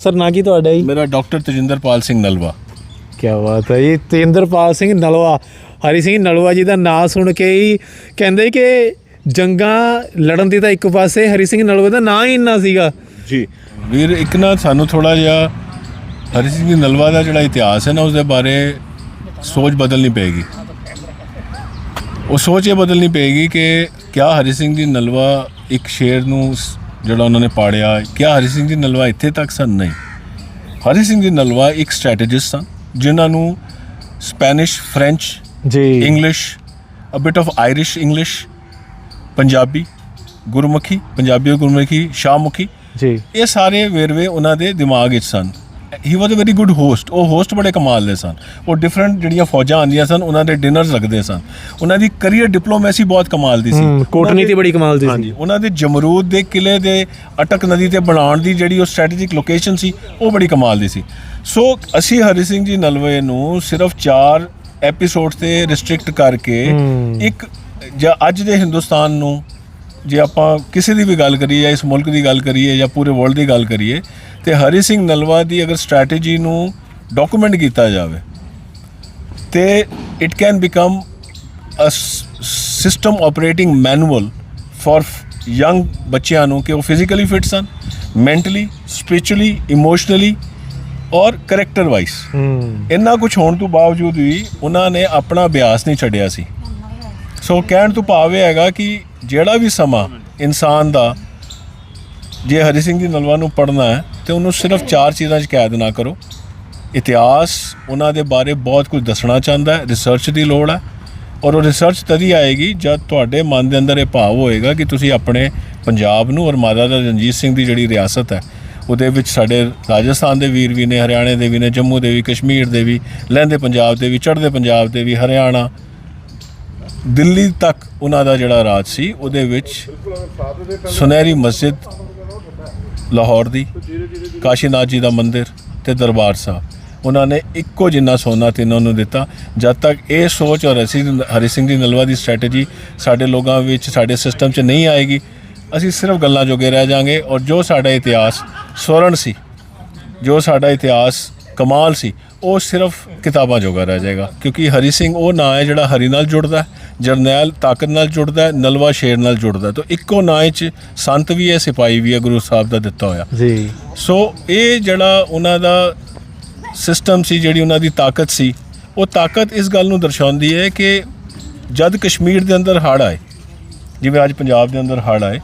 Sir ਨਾਂ ਕੀ ਤੁਹਾਡਾ ਜੀ? ਮੇਰਾ ਡਾਕਟਰ ਤਜਿੰਦਰਪਾਲ ਸਿੰਘ ਨਲਵਾ। ਕੀ ਬਾਤ ਹੈ ਜੀ ਤੇਂਦਰਪਾਲ ਸਿੰਘ ਨਲਵਾ। ਹਰੀ ਸਿੰਘ ਨਲਵਾ ਜੀ ਦਾ ਨਾਂ ਸੁਣ ਕੇ ਹੀ ਕਹਿੰਦੇ ਕਿ ਜੰਗਾਂ ਲੜਨ ਦੀ ਤਾਂ ਇੱਕ ਪਾਸੇ ਹਰੀ ਸਿੰਘ ਨਲਵਾ ਦਾ ਨਾਂ ਹੀ ਇੰਨਾ ਸੀਗਾ। ਜੀ। ਵੀਰ ਇੱਕ ਨਾ ਸਾਨੂੰ ਥੋੜਾ ਜਿਹਾ ਹਰੀ ਸਿੰਘ ਜੀ ਨਲਵਾ ਦਾ ਜਿਹੜਾ ਇਤਿਹਾਸ ਹੈ ਨਾ ਉਸ ਦੇ ਬਾਰੇ ਸੋਚ ਬਦਲਣੀ ਪਏਗੀ। ਉਹ ਸੋਚ ਇਹ ਬਦਲਣੀ ਪਏਗੀ ਕਿ ਕਿਆ ਹਰੀ ਸਿੰਘ ਜੀ ਨਲਵਾ ਇੱਕ ਸ਼ੇਰ ਨੂੰ ਜਿਹੜਾ ਉਹਨਾਂ ਨੇ ਪਾੜਿਆ ਕਿਆ ਹਰੀ ਸਿੰਘ ਜੀ ਨਲਵਾ ਇੱਥੇ ਤੱਕ ਸਨ? ਨਹੀਂ। ਹਰੀ ਸਿੰਘ ਜੀ ਨਲਵਾ ਇੱਕ ਸਟ੍ਰੈਟੇਜਿਸਟ ਸਨ ਜਿਨ੍ਹਾਂ ਨੂੰ ਸਪੈਨਿਸ਼ ਫ੍ਰੈਂਚ ਜੀ। English a bit of Irish English Punjabi Gurmukhi Punjabi Gurmukhi Shahmukhi ਜੀ। ਇਹ ਸਾਰੇ ਵੇਰਵੇ ਉਹਨਾਂ ਦੇ ਦਿਮਾਗ ਵਿੱਚ ਸਨ। He was a very good host ਉਹ ਹੋਸਟ ਬੜੇ ਕਮਾਲ ਦੇ ਸਨ। ਉਹ ਡਿਫਰੈਂਟ ਜਿਹੜੀਆਂ ਫੌਜਾਂ ਆਉਂਦੀਆਂ ਸਨ ਉਹਨਾਂ ਦੇ ਡਿਨਰਸ ਲੱਗਦੇ ਸਨ। ਉਹਨਾਂ ਦੀ ਕਰੀਅਰ ਡਿਪਲੋਮੈਸੀ ਬਹੁਤ ਕਮਾਲ ਦੀ ਸੀ। ਕੂਟਨੀਤੀ ਬੜੀ ਕਮਾਲ ਦੀ ਸੀ। ਹਾਂਜੀ। ਉਹਨਾਂ ਦੇ ਜਮਰੂਦ ਦੇ ਕਿਲੇ ਦੇ ਅਟਕ ਨਦੀ ਤੇ ਬਣਾਉਣ ਦੀ ਜਿਹੜੀ ਉਹ ਸਟ੍ਰੈਟੇਜਿਕ ਲੋਕੇਸ਼ਨ ਸੀ ਉਹ ਬੜੀ ਕਮਾਲ ਦੀ ਸੀ। ਸੋ ਅਸੀਂ ਹਰੀ ਸਿੰਘ ਜੀ ਨਲਵੇ ਨੂੰ ਸਿਰਫ 4 ਐਪੀਸੋਡ ਤੇ ਰਿਸਟ੍ਰਿਕਟ ਕਰਕੇ। ਇੱਕ ਜਾਂ ਅੱਜ ਦੇ ਹਿੰਦੁਸਤਾਨ ਨੂੰ ਜੇ ਆਪਾਂ ਕਿਸੇ ਦੀ ਵੀ ਗੱਲ ਕਰੀਏ ਜਾਂ ਇਸ ਮੁਲਕ ਦੀ ਗੱਲ ਕਰੀਏ ਜਾਂ ਪੂਰੇ ਵਰਲਡ ਦੀ ਗੱਲ ਕਰੀਏ ਤੇ ਹਰੀ ਸਿੰਘ ਨਲਵਾ ਦੀ ਅਗਰ ਸਟ੍ਰੈਟੇਜੀ ਨੂੰ ਡਾਕੂਮੈਂਟ ਕੀਤਾ ਜਾਵੇ ਤੇ it can become a system operating manual for young ਬੱਚਿਆਂ ਨੂੰ ਕਿ ਉਹ ਫਿਜ਼ੀਕਲੀ ਫਿਟ ਸਨ ਮੈਂਟਲੀ ਸਪਿਰਚੁਅਲੀ ਇਮੋਸ਼ਨਲੀ ਔਰ ਕੈਰੈਕਟਰ ਵਾਈਜ਼ ਹੂੰ। ਇੰਨਾ ਕੁਝ ਹੋਣ ਤੋਂ ਬਾਵਜੂਦ ਵੀ ਉਹਨਾਂ ਨੇ ਆਪਣਾ ਅਭਿਆਸ ਨਹੀਂ ਛੱਡਿਆ ਸੀ। ਸੋ ਕਹਿਣ ਤੋਂ ਭਾਵ ਇਹ ਹੈਗਾ ਕਿ ਜਿਹੜਾ ਵੀ ਸਮਾਂ ਇਨਸਾਨ ਦਾ ਜੇ ਹਰੀ ਸਿੰਘ ਜੀ ਨਲਵਾ ਨੂੰ ਪੜ੍ਹਨਾ ਹੈ ਤੇ ਉਹਨੂੰ ਸਿਰਫ ਚਾਰ ਚੀਜ਼ਾਂ 'ਚ ਕੈਦ ਨਾ ਕਰੋ। ਇਤਿਹਾਸ ਉਹਨਾਂ ਦੇ ਬਾਰੇ ਬਹੁਤ ਕੁਝ ਦੱਸਣਾ ਚਾਹੁੰਦਾ ਹੈ ਰਿਸਰਚ ਦੀ ਲੋੜ ਹੈ। ਔਰ ਉਹ ਰਿਸਰਚ ਤਦੀ ਆਏਗੀ ਜਦ ਤੁਹਾਡੇ ਮਨ ਦੇ ਅੰਦਰ ਇਹ ਭਾਵ ਹੋਏਗਾ ਕਿ ਤੁਸੀਂ ਆਪਣੇ ਪੰਜਾਬ ਨੂੰ ਔਰ ਮਾਤਾ ਦਾ ਰਣਜੀਤ ਸਿੰਘ ਦੀ ਜਿਹੜੀ ਰਿਆਸਤ ਹੈ ਉਹਦੇ ਵਿੱਚ ਸਾਡੇ ਰਾਜਸਥਾਨ ਦੇ ਵੀਰ ਵੀ ਨੇ ਹਰਿਆਣੇ ਦੇ ਵੀ ਨੇ ਜੰਮੂ ਦੇ ਵੀ ਕਸ਼ਮੀਰ ਦੇ ਵੀ ਲਹਿੰਦੇ ਪੰਜਾਬ ਦੇ ਵੀ ਚੜ੍ਹਦੇ ਪੰਜਾਬ ਦੇ ਵੀ ਹਰਿਆਣਾ ਦਿੱਲੀ ਤੱਕ ਉਹਨਾਂ ਦਾ ਜਿਹੜਾ ਰਾਜ ਸੀ, ਉਹਦੇ ਵਿੱਚ ਸੁਨਹਿਰੀ ਮਸਜਿਦ ਲਾਹੌਰ ਦੀ, ਕਾਸ਼ੀਨਾਥ ਜੀ ਦਾ ਮੰਦਿਰ ਤੇ ਦਰਬਾਰ ਸਾਹਿਬ। ਉਹਨਾਂ ਨੇ ਇੱਕੋ ਜਿੰਨਾ ਸੋਨਾ ਤਿੰਨਾਂ ਨੂੰ ਦਿੱਤਾ। ਜਦ ਤੱਕ ਇਹ ਸੋਚ ਔਰ ਅਸੀਂ ਹਰੀ ਸਿੰਘ ਜੀ ਨਲਵਾ ਦੀ ਸਟ੍ਰੈਟਜੀ ਸਾਡੇ ਲੋਕਾਂ ਵਿੱਚ, ਸਾਡੇ ਸਿਸਟਮ 'ਚ ਨਹੀਂ ਆਏਗੀ, ਅਸੀਂ ਸਿਰਫ ਗੱਲਾਂ ਜੋਗੇ ਰਹਿ ਜਾਾਂਗੇ ਔਰ ਜੋ ਸਾਡਾ ਇਤਿਹਾਸ ਸਵਰਨ ਸੀ, ਜੋ ਸਾਡਾ ਇਤਿਹਾਸ ਕਮਾਲ ਸੀ ਉਹ ਸਿਰਫ ਕਿਤਾਬਾਂ ਜੋਗਾ ਰਹਿ ਜਾਏਗਾ ਕਿਉਂਕਿ ਹਰੀ ਸਿੰਘ ਉਹ ਨਾਂ ਹੈ ਜਿਹੜਾ ਹਰੀ ਨਾਲ ਜੁੜਦਾ ਜਰਨੈਲ ਤਾਕਤ ਨਾਲ ਜੁੜਦਾ ਹੈ, ਨਲਵਾ ਸ਼ੇਰ ਨਾਲ ਜੁੜਦਾ। ਤਾਂ ਇੱਕੋ ਨਾਂ 'ਚ ਸੰਤ ਵੀ ਹੈ ਸਿਪਾਹੀ ਵੀ ਹੈ ਗੁਰੂ ਸਾਹਿਬ ਦਾ ਦਿੱਤਾ ਹੋਇਆ ਜੀ ਸੋ ਇਹ ਜਿਹੜਾ ਉਹਨਾਂ ਦਾ ਸਿਸਟਮ ਸੀ ਜਿਹੜੀ ਉਹਨਾਂ ਦੀ ਤਾਕਤ ਸੀ ਉਹ ਤਾਕਤ ਇਸ ਗੱਲ ਨੂੰ ਦਰਸਾਉਂਦੀ ਹੈ ਕਿ ਜਦ ਕਸ਼ਮੀਰ ਦੇ ਅੰਦਰ ਹੜ੍ਹ ਆਏ ਜਿਵੇਂ ਅੱਜ ਪੰਜਾਬ ਦੇ ਅੰਦਰ ਹੜ੍ਹ ਆਏ